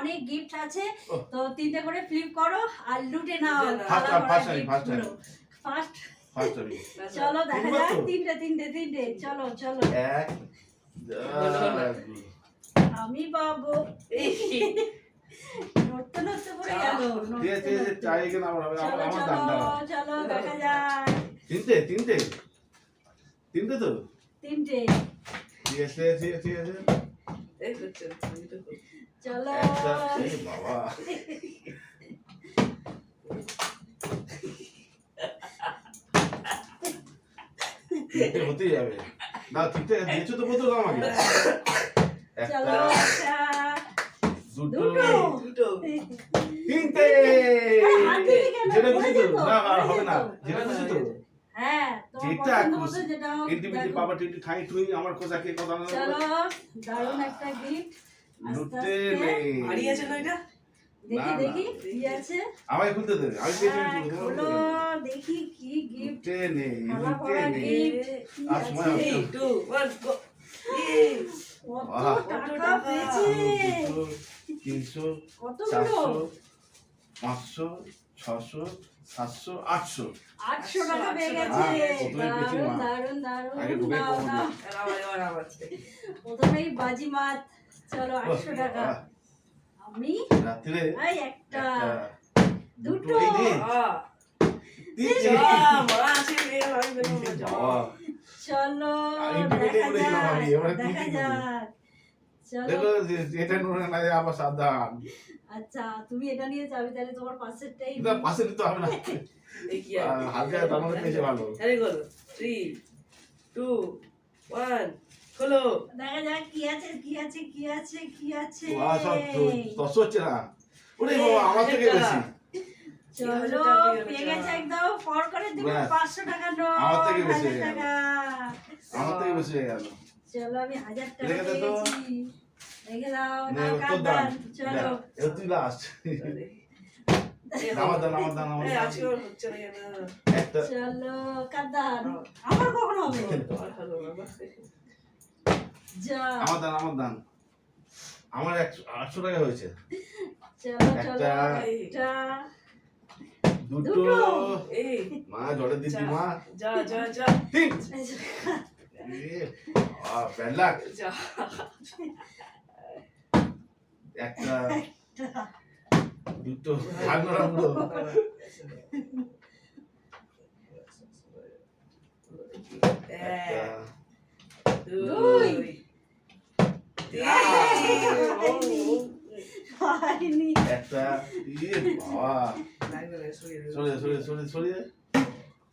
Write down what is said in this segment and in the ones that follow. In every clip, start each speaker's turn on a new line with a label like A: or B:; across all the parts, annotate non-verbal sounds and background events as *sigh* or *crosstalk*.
A: অনেক গিফট আছে। তো তিনটে করে ফ্লিপ করো আর লুটে নাও. ফার্স্ট চলো দেখা যাক। তিনটে তিনটে তিনটে। চলো চলো। আমি পাবো। নড়তে নড়তে পড়ে গেল। চলো চলো দেখা যাক।
B: তিনটে তিনটে। তিনটে তো?
A: তিনটে।
B: ঠিক আছে ঠিক আছে ঠিক আছে।
C: এই হচ্ছে আমি তো।
A: চলো
B: বাবা তিনটে হতেই যাবে। না তিনটে দিয়েছ তো বলতো আমাকে। একটা
A: একটা
B: দুটো।
A: দুটো।
C: দুটো।
B: তিনটে।
A: হাত দিবি কেন?
B: যেটা খুশি তো। না
A: পড়ে
B: হবে না। যেটা খুশি তো।
A: হ্যাঁ
B: যেটা খুশি।
A: দেখো।
B: বাবা টিন্টি ঠাই ঠুই আমার কথা কে কথা না
A: চলো দারুণ একটা গিফট আস্তে
B: নেই
C: হারিয়ে আছে না এটা?
A: দেখি
B: না, না।
A: দেখি কি আছে?
B: আমায় খুলতে দেবে আমি পেয়েছি
A: হ্যাঁ, দেখি কি গিফট
B: নেই
A: খালা
B: নেই আর সময়
A: আছে?
B: হবে।
C: এই টু ওয়ান গো এই
A: কত
B: বাহ।
A: টাকা
C: টাকা।
A: পেয়েছে?
B: দুশো তিনশো চারশো পাঁচশো ছশো সাতশো আটশো।
A: আটশো টাকা পেয়ে গেছে। প্রথমেই বাজি মাত চলো আটশো টাকা। আমি
B: রাত্রে
A: একটা দুটো। চলো দেখা যাক দেখা
B: দেখো এটা নুনে না আবার সাবধান।
A: আচ্ছা তুমি এটা নিয়ে যাবে তাহলে তোমার পাশেরটাই
B: হবে না।
C: এই কি
B: আহ,
C: আছে
B: হালকা তার মধ্যে ভালো।
C: আরে গো 3 2 1 খোলো
A: দেখা যাক কি আছে কি আছে কি আছে কি আছে।
B: ওয়া সব দশ হচ্ছে না। ওরে বাবা আমার থেকে বেশি।
A: চলো পেয়ে গেছে একদম। ফর করে দিব
B: ব্যাস।
A: পাঁচশো টাকা নোট
B: আমার থেকে বেশি হয়ে আমার থেকে বেশি হয়ে গেল।
A: চলো আমি হাজার টাকা। পেয়েছি। রেখে দাও
B: নে,
A: চলো।
B: তুই লাস্ট আমার দান আমার দান আমার
C: আজকে হচ্ছে না কেন?
A: চলো কান্দান আমার কখন হবে
B: আমার দান আমার দান। আমার একশো আটশো টাকা হয়েছে। একটা। দুটো। মা জলের দিচ্ছি মা।
C: যা যা যা।
B: তিন। luck।
C: যা।
B: একটা। দুটো। ভাগ্য রাখল
C: দুই।
B: একটা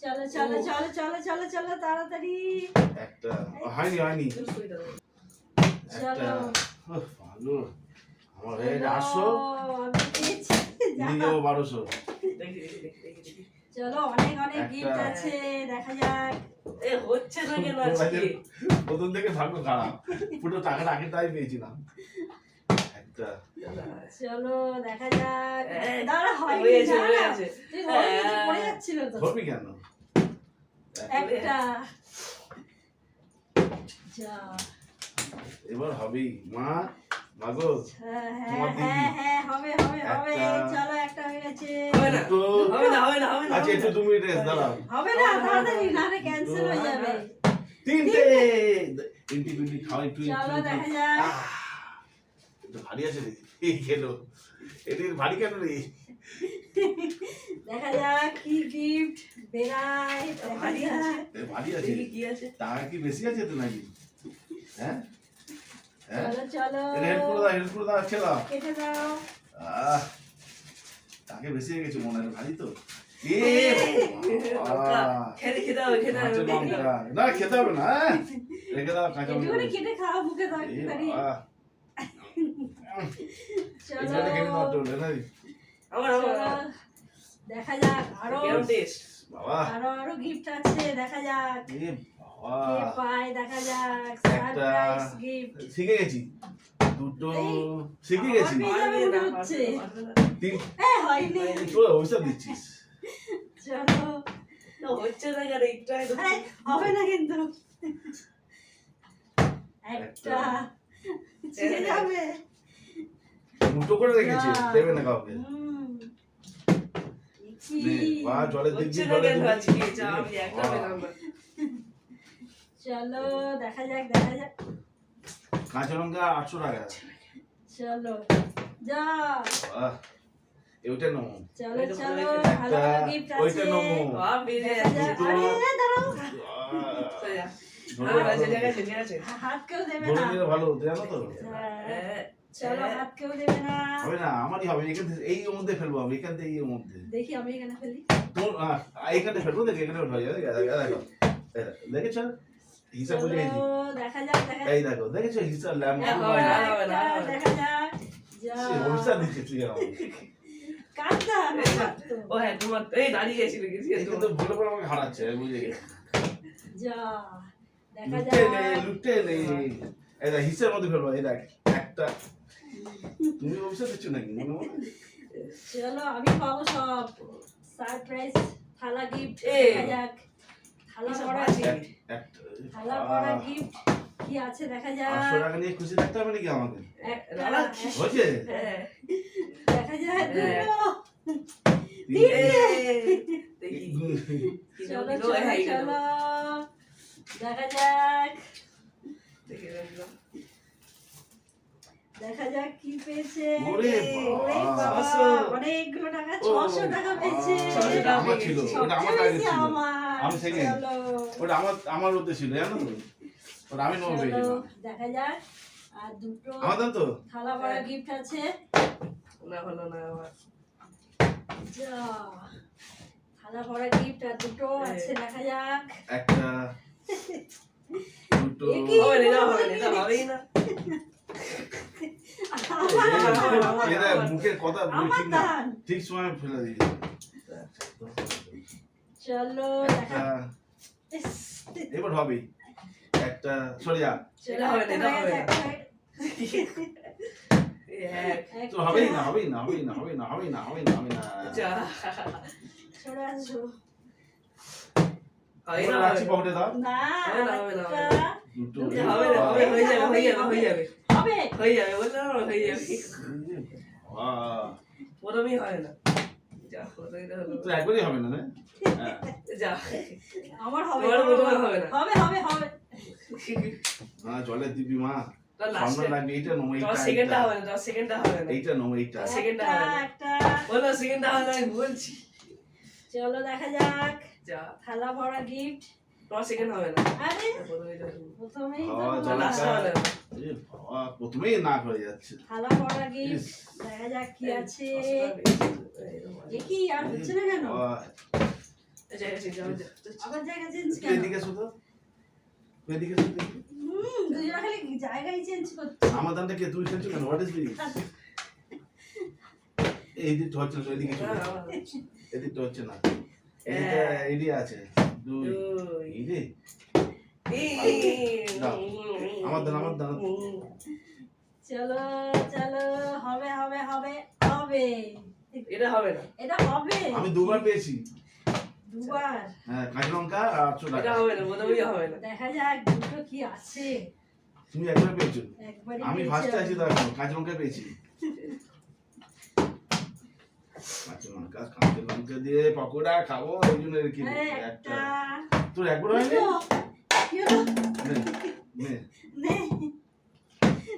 A: চলো চলো চলো চলো চলো চলো তাড়াতাড়ি
B: একটা হয়নি হয়নি একটা ভালো আমার গেছে আটশো নিয়ে বারোশো
A: চলো অনেক অনেক গিফট আছে দেখা যাক।
C: এ হচ্ছে না কেন আজকে?
B: প্রথম থেকে ভাগ্য খারাপ। পুরো টাকাটা আগে তাই পেয়েছিলাম।
A: চলো দেখা যাক। দাঁড়া।
C: হয়েছে।
A: তুই
C: হ্যাঁ।
A: পড়ে যাচ্ছিল তো।
B: ধরবি কেন?
A: একটা। যা
B: এবার হবেই। মা
A: হ্যাঁ
B: তোমার
A: হ্যাঁ
B: দিদি।
A: হ্যাঁ হ্যাঁ হবে হবে হবে চলো একটা হয়ে গেছে।
C: হবে না হবে না হবে না হবে না
B: আচ্ছা একটু মিনিট রেস্ট দাঁড়াও।
A: হবে না তাড়াতাড়ি না রে ক্যান্সেল হয়ে যাবে।
B: তিনটে। তিনটি। তিনটি খাওয়াই একটু
A: চলো দেখা যাক।
B: ভারী আছে রে। এই খেলো। এটা ভারী কেন রে?
A: দেখা যাক কি গিফট বেরায়
C: ভারী আছে।
B: ভারী আছে।
C: কি আছে।
B: টাকা কি বেশি আছে তো নাকি? হ্যাঁ? তাকে বেশি হয়ে গেছে মনে হয় ভারী তো।
C: খেতে খেতে খেতে।
B: না খেতে হবে না হ্যাঁ? রেখে দাও কাঁচা
A: মুখে দাও চলো। দেখা যাক
B: আরও
A: আরও আরও গিফট আছে দেখা যাক। কে পায় দেখা যাক সারপ্রাইজ গিফট
B: শিখে গেছি। দুটো শিখে গেছি। তিন।
A: এ হয়নি।
B: তোর অভিশাপ দিচ্ছিস।
A: চলো।
C: না, হচ্ছে না কেন একটু
A: হবে না কিন্তু। একটা। ছিঁড়ে যাবে।
B: উল্টো করে রেখেছে। দেবে না কাউকে।
A: হুম। দেখি।
B: নে, বাহ, জলে
C: হচ্ছে
A: চলো দেখা যাক দেখা যাক।
B: কাঁচা লঙ্কা আটশো টাকা।
A: চলো যা।
B: ওইটা
A: চলো চলো
C: ভালো
A: গিফট আছে। আরে দাঁড়াও। হাত কেউ দেবে না।
B: ভালো জানো তো?
A: হ্যাঁ,
C: হ্যাঁ,
A: চলো। হাত কেউ দেবে না।
B: হবে না আমারই হবে। এখান থেকে এই মধ্যে ফেলব আমি এখান থেকে এই মধ্যে।
A: দেখি আমি এখানে ফেলি।
B: তোর আহ, এখানে ফেলব দেখে এখানে ফেলব। দেখো, দেখো, হিসাব বুঝে গেছি
A: দেখা যাক দেখা
B: এই দেখো দেখেছ হিসাব ল্যাম্প
C: হ্যাঁ, হবে না, হবে না, হবে না।
A: দেখা যাক যা।
B: অভিশাপ দিচ্ছে তুই আমাকে
A: কাঁদা
C: ও হ্যাঁ তোমার এই দাঁড়িয়ে গেছিল গেছি
B: এই কিন্তু ভুলে আমাকে হারাচ্ছে বুঝে গেছি।
A: যা দেখা যাক।
B: লুটে নে। এই দেখ হিসাবের মধ্যে ফেলব এই দেখ একটা। তুমি অভিশাপ দিচ্ছ নাকি মনে মনে?
A: চলো আমি পাবো সব। সারপ্রাইজ থালা গিফট
C: এ।
A: দেখা যাক। থালা থালা গিফট কি আছে দেখা যাক?
B: টাকা নিয়ে খুশি থাকতে হবে নাকি আমাকে? হয়েছে?
C: হ্যাঁ।
A: দেখা যাক।
C: হ্যাঁ।
A: চলো চলো
C: হ্যাঁ।
A: চলো। দেখা যাক।
C: দেখি, দেখি।
A: দেখা যাক কি পেয়েছে।
B: ওরে।
A: অনেকগুলো টাকা ছশো টাকা পেয়েছে।
B: আমার ছিল ওটা আমার
A: সবচেয়ে
B: ছিল। আমি second। ওটা আমার আমার মধ্যে ছিল জানো? ওটা আমি নেব পেয়েছিলাম
A: দেখা যাক। আর দুটো
B: তো?
A: থালা ভরা
C: হ্যাঁ।
A: গিফট আছে।
C: না হলো না আমার
A: যা থালা ভরা গিফট আর দুটো
C: হ্যাঁ।
A: আছে দেখা যাক।
B: একটা *laughs* দুটো।
C: হবে না, হবে না, হবেই না।
B: মুখের কথা ঠিক না। ঠিক সময় ফেলে দিই
A: চলো ইস,
B: এবার হবেই একটা সরে যা
C: হবে হবে
A: হয়ে
B: হবেই না হবেই না হবেই না হবেই না হবেই না হবেই না হবেই না।
C: হবে। হবে।
B: পকেটে দাও।
A: না
C: হবে না, হবে হবে হবে না, হবে, হয়ে যাবে, হয়ে যাবে, হয়ে যাবে।
A: হবে
C: হয়ে যাবে, বললাম হয়ে যাবে।
B: বাহ,
C: প্রথমেই হয় না। যা, প্রথমেই তো হলো।
B: তো একবারই হবে না না।
C: যা।
A: আমার হবে
C: তোমার
A: আমার
C: বোধহয় হবে
A: হবে হবে হবে
B: না জলে দিবি মা
C: না, last
B: সামনে
C: এ-
B: লাগবে এইটা নম এইটা
C: second টা
B: এইটা।
C: হবে না, তোমার হবে না।
B: এইটা নম এইটা
C: আর second টা
A: একটা
C: হবে না। বলো, second হবে না, আমি বলছি।
A: চলো দেখা যাক
C: যা,
A: থালা ভরা গিফট
C: হবে না।
A: আরে
C: প্রথমেই তো
A: প্রথমেই তো
B: হ্যাঁ,
C: না,
B: হয়ে যাচ্ছে।
A: থালা ভরা গিফট দেখা যাক কি আছে। এ কি? আর হচ্ছে না কেন?
B: বাবা,
C: যাও, যাও।
A: আবার জায়গা চেঞ্জ কেন
B: এদিকে শুধু? এদিকে শুধু?
A: হুম দুজনে খালি জায়গায় চেঞ্জ করছে।
B: আমার দামটা কে? তুই খেলছো কেন? হোয়াট ইজ দিস এই দিকটা হচ্ছে এদিকে
C: না,
B: চলে
C: আমার-
B: এদিকটা হচ্ছে না।
C: হ্যাঁ।
B: এইটা এদিকে আছে। দুই। এই রে আমার দান, আমার দান।
A: চলো চলো হবে হবে হবে হবে।
C: এটা হবে না।
A: এটা হবে?
B: আমি দুবার পেয়েছি।
A: দুবার?
B: হ্যাঁ কাঁচা লঙ্কা আর আটশো
C: এটা হবে না প্রথমেই হবে না।
A: দেখা যাক দুটো কি আছে।
B: তুমি একবার পেয়েছ। আমি
A: পেয়েছি
B: ফার্স্টে আছি তো এখন কাঁচা লঙ্কা পেয়েছি। কাঁচা লঙ্কা কাঁচা লঙ্কা দিয়ে পকোড়া খাব এই জন্য
A: এই একটা
B: একটা। তোর একবার হয়নি?
A: দুটো।
B: নে, নে।
A: নে।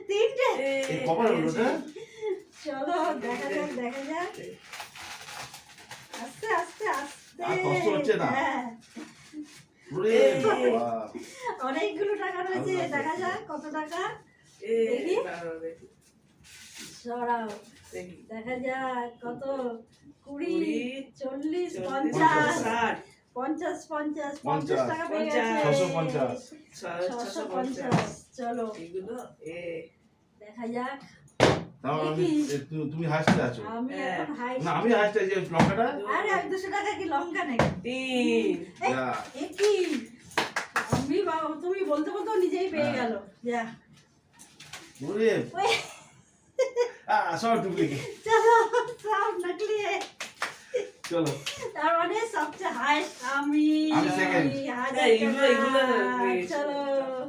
A: তিনটে।
B: এই কবার হলো ওটা
A: চলো দেখা যাক দেখা যাক। আস্তে আস্তে আস্তে।
B: আর কষ্ট হচ্ছে না?
A: হ্যাঁ। অনেকগুলো টাকা রয়েছে দেখা যাক কত টাকা?
C: এই,
A: দেখি। সরাও।
C: দেখা।
A: যাক কত? কুড়ি চল্লিশ, পঞ্চাশ।
C: ষাট,
A: পঞ্চাশ পঞ্চাশ পঞ্চাশ। টাকা পেয়ে গেছে।
B: ছশো পঞ্চাশ।
A: ছশো পঞ্চাশ। চলো।
C: এগুলো, এ,
A: দেখা যাক।
B: তুমি হাসতে আছো?
C: হ্যাঁ।
A: এখন হাই
B: না আমি হাসতে আছি লঙ্কাটা?
A: আরে এক দুশো টাকা কি লঙ্কা নাকি?
C: তিন,
A: এই,
B: যা।
A: এ কি? আমি বাবা তুমি বলতে বলতে নিজেই পেয়ে
B: হ্যাঁ।
A: গেল। যা।
B: ওরে। সব ডুপ্লিকেট
A: চলো সব নকলি है।
B: চলো।
A: তার মানে সবচেয়ে হাইস্ট আমি
C: চলো।